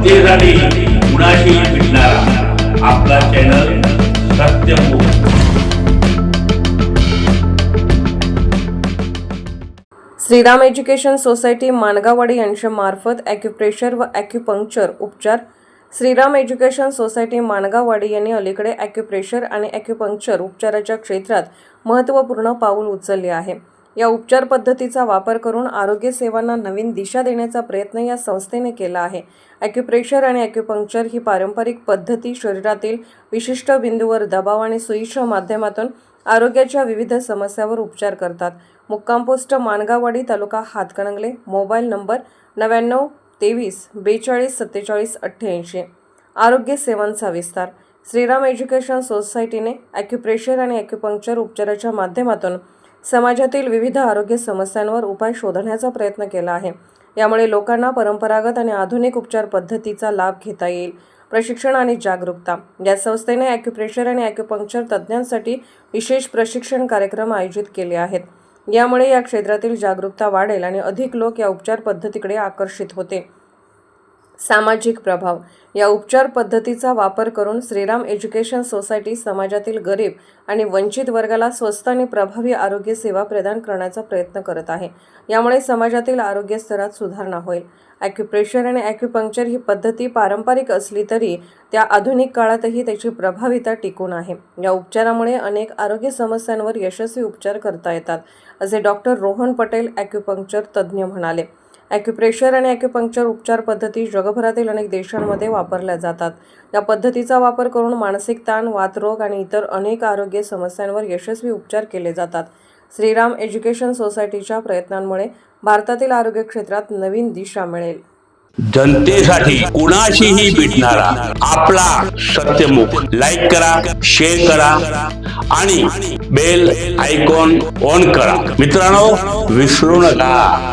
जनतेसाठी कुणाशी भेटणारा आपला channel Satyamukh Shriram education society Mangawadi यांच्यामार्फत ॲक्युप्रेशर व ॲक्युपंक्चर उपचार. श्रीराम एज्युकेशन सोसायटी मानगावाडी यांनी अलीकडे ॲक्युप्रेशर आणि ॲक्युपंक्चर उपचाराच्या क्षेत्रात महत्त्वपूर्ण पाऊल उचलले आहे. या उपचार पद्धतीचा वापर करून आरोग्य सेवांना नवीन दिशा देण्याचा प्रयत्न या संस्थेने केला आहे. ॲक्युप्रेशर आणि ॲक्युपंक्चर ही पारंपरिक पद्धती शरीरातील विशिष्ट बिंदूवर दबाव आणि सुईच्या माध्यमातून आरोग्याच्या विविध समस्यावर उपचार करतात. मुक्काम post Mangawadi taluka Hatkanangale mobile number नव्याण्णव तेवीस बेचाळीस सत्तेचाळीस अठ्ठ्याऐंशी. आरोग्य सेवांचा विस्तार. श्रीराम एज्युकेशन सोसायटीने ॲक्युप्रेशर आणि ॲक्युपंक्चर उपचाराच्या माध्यमातून समाजातील विविध आरोग्य समस्यांवर उपाय शोधण्याचा प्रयत्न केला आहे. यामुळे लोकांना परंपरागत आणि आधुनिक उपचार पद्धतीचा लाभ घेता येईल. प्रशिक्षण आणि जागरूकता. या संस्थेने ॲक्युप्रेशर आणि ॲक्युपंक्चर तज्ज्ञांसाठी विशेष प्रशिक्षण कार्यक्रम आयोजित केले आहेत. यामुळे या क्षेत्रातील जागरूकता वाढेल आणि अधिक लोक या उपचार पद्धतीकडे आकर्षित होते सामाजिक प्रभाव. या उपचार पद्धतीचा वापर करून श्रीराम एज्युकेशन सोसायटी समाजातील गरीब आणि वंचित वर्गाला स्वस्त आणि प्रभावी आरोग्य सेवा प्रदान करण्याचा प्रयत्न करत आहे. यामुळे समाजातील आरोग्य स्तरात सुधारणा होईल. ॲक्युप्रेशर आणि ॲक्युपंक्चर ही पद्धती पारंपरिक असली तरी त्या आधुनिक काळातही त्याची प्रभाविता टिकून आहे. या उपचारामुळे अनेक आरोग्य समस्यांवर यशस्वी उपचार करता येतात असे डॉक्टर रोहन पटेल ॲक्युपंक्चर तज्ज्ञ म्हणाले. ॲक्युप्रेशर आणि ॲक्युपंक्चर उपचार पद्धती जगभरातील अनेक देशांमध्ये वापरल्या जातात. या पद्धतीचा वापर करून मानसिक ताण वातरोग आणि इतर अनेक आरोग्य समस्यांवर यशस्वी उपचार केले जातात. श्रीराम एज्युकेशन सोसायटीच्या प्रयत्नांमुळे भारतातील आरोग्य क्षेत्रात नवीन दिशा मिळेल. जनतेसाठी कुणाशीही भेटणारा आपला सत्यमुख लाईक करा शेअर करा आणि बेल आयकॉन ऑन करा. मित्रांनो विसरू नका.